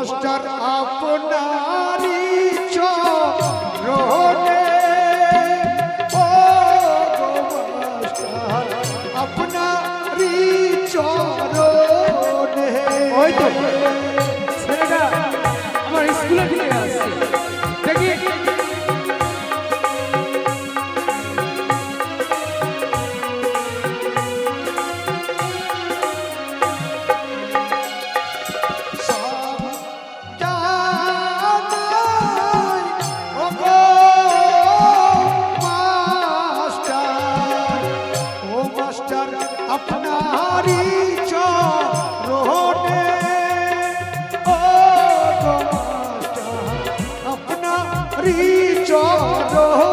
Master আপনারি চরণে। ও master আপনারি চরণে। ওই তো। আপনারি চরণে। ও আপনারি চরণে।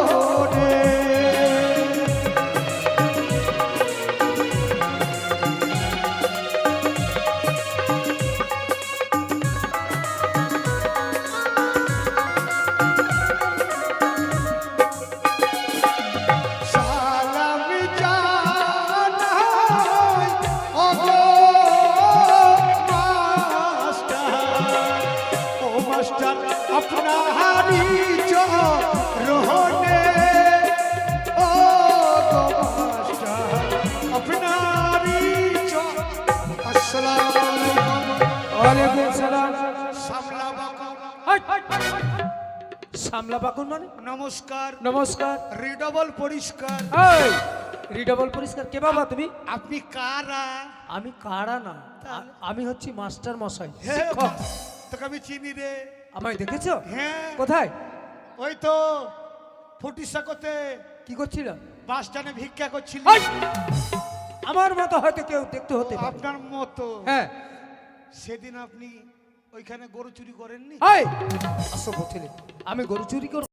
সামলা পাকুন মানে নমস্কার নমস্কার রিডবল পরিষ্কার এই রিডবল পরিষ্কার কে বাবা তুমি? আপনি কারা? আমি কারা না? আমি হচ্ছি মাস্টার মশাই। তোকে আমি চিনি রে। আমায় দেখেছ? হ্যাঁ। কোথায়? ওই তো ফুটিসা করতে কি করছিল? বাস স্ট্যান্ডে ভিক্ষা করছিল! আমার মতো হয়তো কেউ দেখতে হতে আপনার মতো। হ্যাঁ। সেদিন আপনি ওইখানে গরু চুরি করেননি? আসো ছেলে আমি গরু চুরি করব।